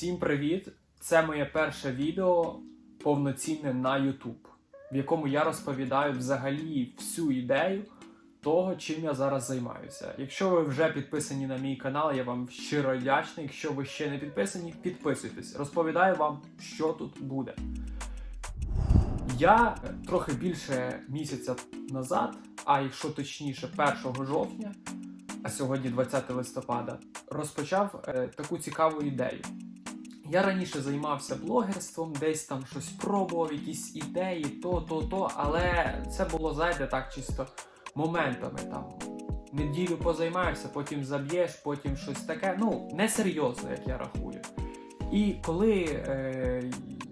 Всім привіт! Це моє перше відео повноцінне на YouTube, в якому я розповідаю взагалі всю ідею того, чим я зараз займаюся. Якщо ви вже підписані на мій канал, я вам щиро вдячний. Якщо ви ще не підписані, підписуйтесь. Розповідаю вам, що тут буде. Я трохи більше місяця назад, а якщо точніше, 1 жовтня, а сьогодні 20 листопада, розпочав е, таку цікаву ідею. Я раніше займався блогерством, десь там щось пробував, якісь ідеї, то, то, то, але це було, знаєте, так чисто моментами там. Неділю позаймаєшся, потім заб'єш, потім щось таке. Ну, несерйозно, як я рахую. І коли е,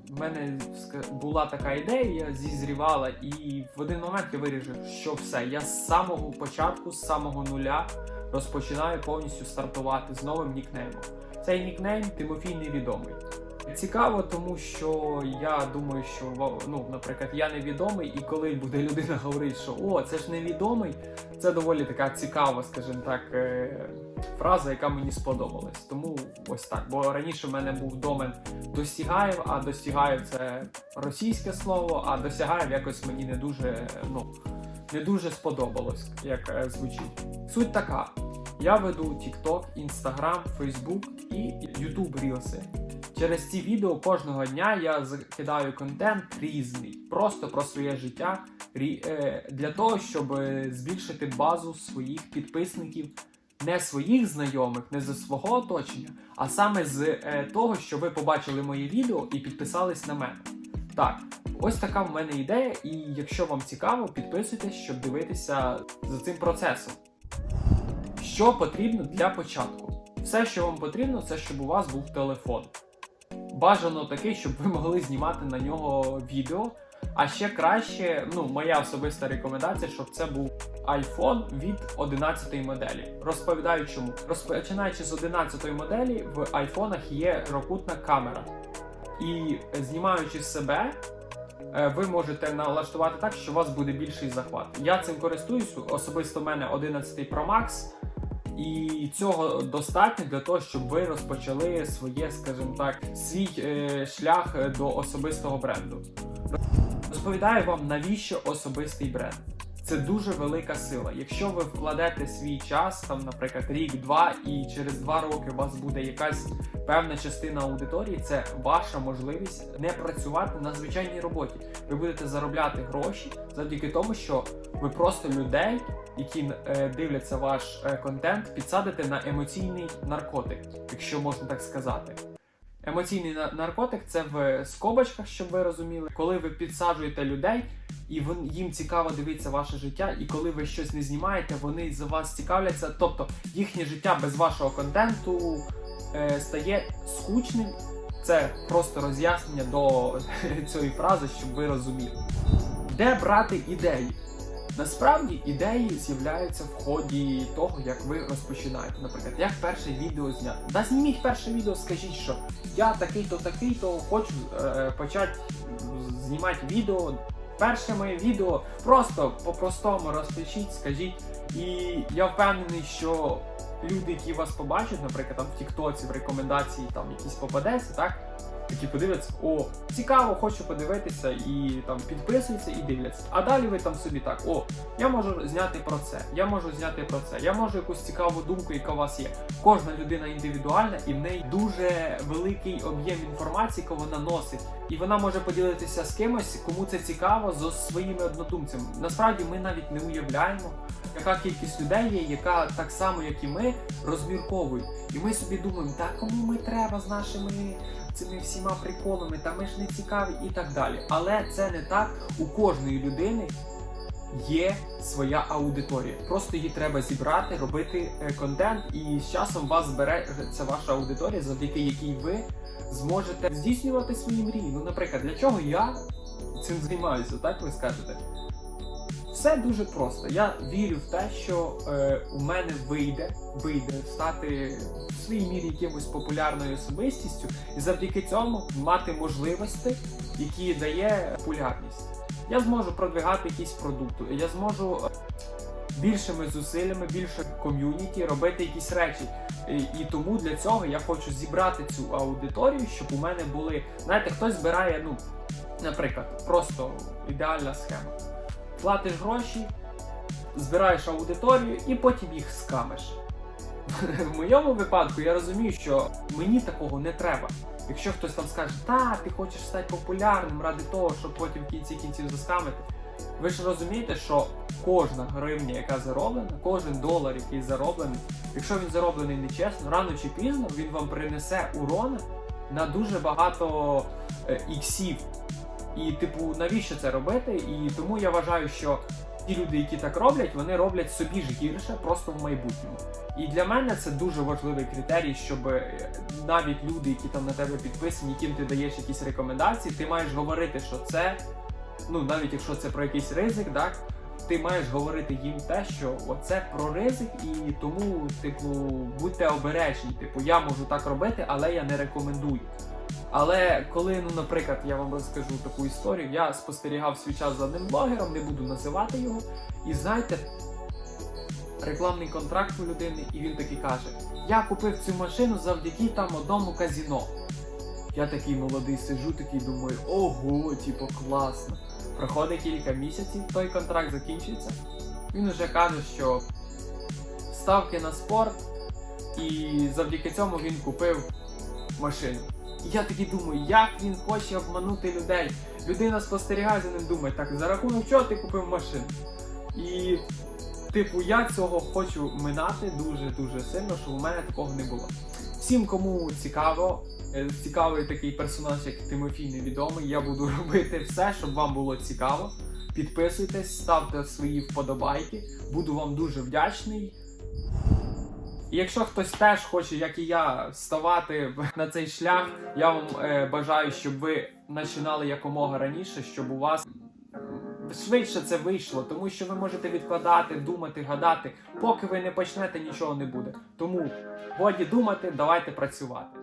в мене була така ідея, я зізрівала, і в один момент я вирішив, що все, я з самого початку, з самого нуля розпочинаю повністю стартувати з новим нікнеймом. Цей нікнейм Тимофій Невідомий. Цікаво, тому що я думаю, що ну, наприклад, я невідомий, і коли буде людина говорити, що о, це ж невідомий, це доволі така цікава, скажімо так, е, фраза, яка мені сподобалась. Тому ось так. Бо раніше в мене був домен Достігаєв, а Достігаєв це російське слово, а досягаєв якось мені не дуже, ну, не дуже сподобалось, як е, звучить. Суть така. Я веду TikTok, Instagram, Facebook і YouTube Reels. Через ці відео кожного дня я закидаю контент різний, просто про своє життя, е, для того, щоб е, збільшити базу своїх підписників, не своїх знайомих, не зі свого оточення, а саме з е, того, що ви побачили моє відео і підписались на мене. Так, ось така в мене ідея, і якщо вам цікаво, підписуйтесь, щоб дивитися за цим процесом. Що потрібно для початку? Все, що вам потрібно, це щоб у вас був телефон. Бажано такий, щоб ви могли знімати на нього відео. А ще краще, ну, моя особиста рекомендація, щоб це був iPhone від 11 моделі. Розповідаю чому. Розпочинаючи з 11 моделі, в айфонах є рокутна камера. І знімаючи себе, е, ви можете налаштувати так, що у вас буде більший захват. Я цим користуюсь, особисто в мене 11 Pro Max. І цього достатньо для того, щоб ви розпочали своє, скажімо так, свій е, шлях до особистого бренду. Розповідаю вам, навіщо особистий бренд. Це дуже велика сила. Якщо ви вкладете свій час, там, наприклад, рік-два, і через два роки у вас буде якась певна частина аудиторії, це ваша можливість не працювати на звичайній роботі. Ви будете заробляти гроші завдяки тому, що ви просто людей, які е, дивляться ваш е, контент, підсадите на емоційний наркотик, якщо можна так сказати. Емоційний наркотик це в скобочках, щоб ви розуміли, коли ви підсаджуєте людей, і їм цікаво дивитися ваше життя, і коли ви щось не знімаєте, вони за вас цікавляться. Тобто їхнє життя без вашого контенту е, стає скучним. Це просто роз'яснення до цієї фрази, щоб ви розуміли. Де брати ідеї? Насправді ідеї з'являються в ході того, як ви розпочинаєте. Наприклад, як перше відео зняти. Да зніміть перше відео, скажіть, що я такий-то, такий-то хочу е, почати знімати відео. Перше моє відео просто по-простому розпишіть, скажіть. І я впевнений, що люди, які вас побачать, наприклад, там в Тіктоці, в рекомендації там якісь попадеться, так? Такі подивляться, о, цікаво, хочу подивитися, і там підписуються і дивляться. А далі ви там собі так, о, я можу зняти про це, я можу зняти про це, я можу якусь цікаву думку, яка у вас є. Кожна людина індивідуальна, і в неї дуже великий об'єм інформації, яку вона носить. І вона може поділитися з кимось, кому це цікаво, з своїми однодумцями. Насправді ми навіть не уявляємо, яка кількість людей є, яка так само, як і ми, розмірковують. І ми собі думаємо, та кому ми треба з нашими цими всіма приколами, та ми ж не цікаві і так далі. Але це не так. У кожної людини є своя аудиторія. Просто її треба зібрати, робити е, контент, і з часом вас збереться ваша аудиторія, завдяки якій ви зможете здійснювати свої мрії. Ну, наприклад, для чого я цим займаюся, так ви скажете? Все дуже просто. Я вірю в те, що е, у мене вийде, вийде стати в своїй мірі якимось популярною особистістю, і завдяки цьому мати можливості, які дає популярність. Я зможу продвигати якісь продукти, я зможу е, більшими зусиллями, більше ком'юніті, робити якісь речі. І, тому для цього я хочу зібрати цю аудиторію, щоб у мене були. Знаєте, хтось збирає, ну, наприклад, просто ідеальна схема. Платиш гроші, збираєш аудиторію і потім їх скамиш. В моєму випадку я розумію, що мені такого не треба. Якщо хтось там скаже, та ти хочеш стати популярним ради того, щоб потім в кінці кінців заскамити. Ви ж розумієте, що кожна гривня, яка зароблена, кожен долар, який зароблений, якщо він зароблений нечесно, рано чи пізно він вам принесе урона на дуже багато е, іксів. І, типу, навіщо це робити? І тому я вважаю, що ті люди, які так роблять, вони роблять собі ж гірше просто в майбутньому. І для мене це дуже важливий критерій, щоб е, навіть люди, які там на тебе підписані, яким ти даєш якісь рекомендації, ти маєш говорити, що це, ну навіть якщо це про якийсь ризик, так. Ти маєш говорити їм те, що оце про ризик, і тому, типу, будьте обережні. Типу, я можу так робити, але я не рекомендую. Але коли, ну, наприклад, я вам розкажу таку історію, я спостерігав свій час за одним блогером, не буду називати його. І знаєте, рекламний контракт у людини, і він такий каже: Я купив цю машину завдяки там одному казіно. Я такий молодий сиджу, такий думаю, ого, типу, класно. Проходить кілька місяців, той контракт закінчується. Він уже каже, що ставки на спорт, і завдяки цьому він купив машину. І я такий думаю, як він хоче обманути людей. Людина спостерігає за ним, думає, так, за рахунок чого ти купив машину? І, типу, я цього хочу минати дуже-дуже сильно, щоб у мене такого не було. Всім, кому цікаво, е, цікавий такий персонаж, як Тимофій невідомий, я буду робити все, щоб вам було цікаво. Підписуйтесь, ставте свої вподобайки. Буду вам дуже вдячний. І якщо хтось теж хоче, як і я, ставати на цей шлях, я вам е, бажаю, щоб ви починали якомога раніше, щоб у вас швидше це вийшло, тому що ви можете відкладати, думати, гадати. Поки ви не почнете, нічого не буде. Тому годі думати, давайте працювати.